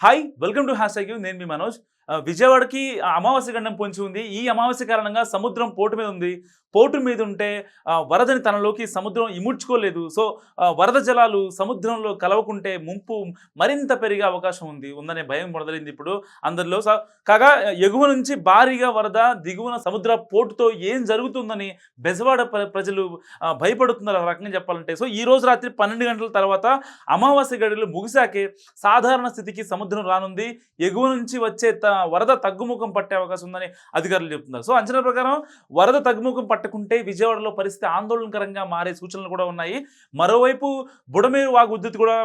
hi welcome to hashtag నేను మీ మనోజ్ ఆ, విజయవాడకి అమావాస్య గండం పొంచి ఉంది. ఈ అమావాస్య కారణంగా సముద్రం పోటు మీద ఉంది. పోటు మీద ఉంటే వరదని తనలోకి సముద్రం ఇముడ్చుకోలేదు. సో వరద జలాలు సముద్రంలో కలవకుంటే ముంపు మరింత పెరిగే అవకాశం ఉంది. ఉందనే భయం మొదలైంది ఇప్పుడు అందరిలో. స- కాగా ఎగువ నుంచి భారీగా వరద దిగువన సముద్ర పోటుతో ఏం జరుగుతుందని బెజవాడ ప్ర- ప్రజలు భయపడుతున్నారు రకంగా చెప్పాలంటే. సో ఈ రోజు రాత్రి పన్నెండు గంటల తర్వాత అమావాస్య గడిలు ముగిశాకే సాధారణ స్థితికి సముద్రం రానుంది. ఎగువ నుంచి వచ్చే త- వరద తగ్గుముఖం పట్టే అవకాశం ఉందని అధికారులు చెప్తున్నారు. సో అంచనా ప్రకారం వరద తగ్గుముఖం పట్టకుంటే విజయవాడలో పరిస్థితి ఆందోళనకరంగా మారే సూచనలు కూడా ఉన్నాయి. మరోవైపు బుడమేరు వాగు ఉద్ధృతి కూడా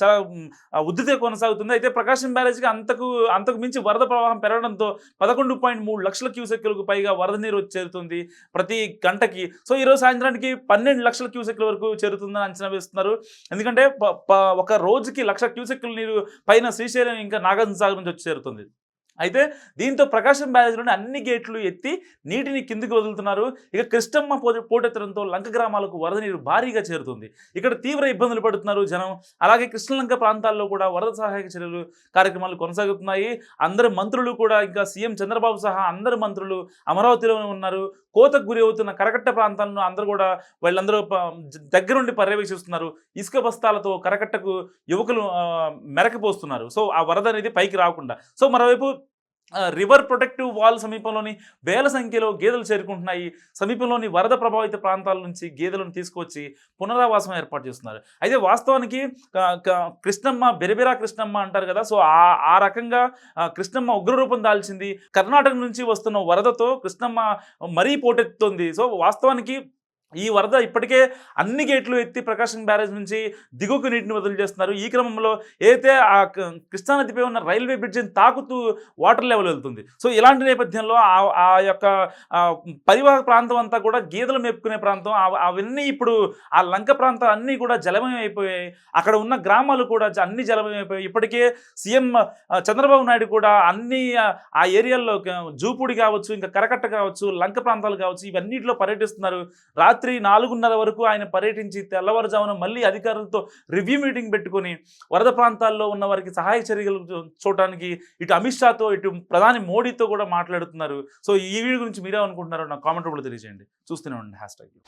చాలా ఉమ్, ఉద్ధృతి కొనసాగుతుంది. అయితే ప్రకాశం బ్యారేజ్కి అంతకు అంతకు మించి వరద ప్రవాహం పెరగడంతో పదకొండు పాయింట్ మూడు లక్షల క్యూసెక్లకు పైగా వరద నీరు చేరుతుంది ప్రతి గంటకి. సో ఈరోజు సాయంత్రానికి పన్నెండు లక్షల క్యూసెక్ల వరకు చేరుతుందని అంచనా వేస్తున్నారు. ఎందుకంటే ఒక రోజుకి లక్ష క్యూసెక్ల నీరు పైన శ్రీశైలం ఇంకా నాగార్జున సాగర్ నుంచి వచ్చి చేరుతుంది. అయితే దీంతో ప్రకాశం బ్యారేజ్లోని అన్ని గేట్లు ఎత్తి నీటిని కిందికి వదులుతున్నారు. ఇక కృష్ణమ్మ పోటెత్తడంతో లంక గ్రామాలకు వరద నీరు భారీగా చేరుతుంది. ఇక్కడ తీవ్ర ఇబ్బందులు పడుతున్నారు జనం. అలాగే కృష్ణలంక ప్రాంతాల్లో కూడా వరద సహాయక చర్యలు కార్యక్రమాలు కొనసాగుతున్నాయి. అందరు మంత్రులు కూడా ఇంకా సీఎం చంద్రబాబు సహా అందరు మంత్రులు అమరావతిలోనే ఉన్నారు. కోతకు గురి అవుతున్న కరకట్ట ప్రాంతాలను అందరూ కూడా వాళ్ళందరూ దగ్గరుండి పర్యవేక్షిస్తున్నారు. ఇసుక బస్తాలతో కరకట్టకు యువకులు మెరకపోస్తున్నారు సో ఆ వరద అనేది పైకి రాకుండా. సో మరోవైపు రివర్ ప్రొటెక్టివ్ వాల్ సమీపంలోని వేల సంఖ్యలో గేదెలు చేరుకుంటున్నాయి. సమీపంలోని వరద ప్రభావిత ప్రాంతాల నుంచి గేదెలను తీసుకొచ్చి పునరావాసం ఏర్పాటు చేస్తున్నారు. అయితే వాస్తవానికి కృష్ణమ్మ బెరబెరా కృష్ణమ్మ అంటారు కదా సో ఆ ఆ రకంగా కృష్ణమ్మ ఉగ్రరూపం దాల్చింది. కర్ణాటక నుంచి వస్తున్న వరదతో కృష్ణమ్మ మరీ పోటెత్తుంది సో వాస్తవానికి ఈ వరద ఇప్పటికే అన్ని గేట్లు ఎత్తి ప్రకాశం బ్యారేజ్ నుంచి దిగువకు నీటిని వదిలి చేస్తున్నారు. ఈ క్రమంలో ఏదైతే ఆ కృష్ణానదిపై ఉన్న రైల్వే బ్రిడ్జిని తాకుతూ వాటర్ లెవెల్ వెళ్తుంది. సో ఇలాంటి నేపథ్యంలో ఆ ఆ యొక్క పరివాహక ప్రాంతం అంతా కూడా గీదలు మేపుకునే ప్రాంతం అవ- అవన్నీ ఇప్పుడు ఆ లంక ప్రాంతం అన్నీ కూడా జలమయం అయిపోయాయి. అక్కడ ఉన్న గ్రామాలు కూడా అన్ని జలమయం అయిపోయాయి. ఇప్పటికే సీఎం చంద్రబాబు నాయుడు కూడా అన్ని ఆ, ఏరియాల్లో జూపూడి కావచ్చు ఇంకా కరకట్ట కావచ్చు లంక ప్రాంతాలు కావచ్చు ఇవన్నిటిలో పర్యటిస్తున్నారు. రాత్రి రాత్రి నాలుగున్నర వరకు ఆయన పర్యటించి తెల్లవారుజామున మళ్ళీ అధికారులతో రివ్యూ మీటింగ్ పెట్టుకొని వరద ప్రాంతాల్లో ఉన్న వారికి సహాయ చర్యలు చూడటానికి ఇటు అమిత్ షాతో ఇటు ప్రధాని మోడీతో కూడా మాట్లాడుతున్నారు. సో ఈ వీడియో గురించి మీరే అనుకుంటున్నారో నాకు కామెంట్ కూడా తెలియజేయండి. చూస్తూనే ఉండండి. Hash tag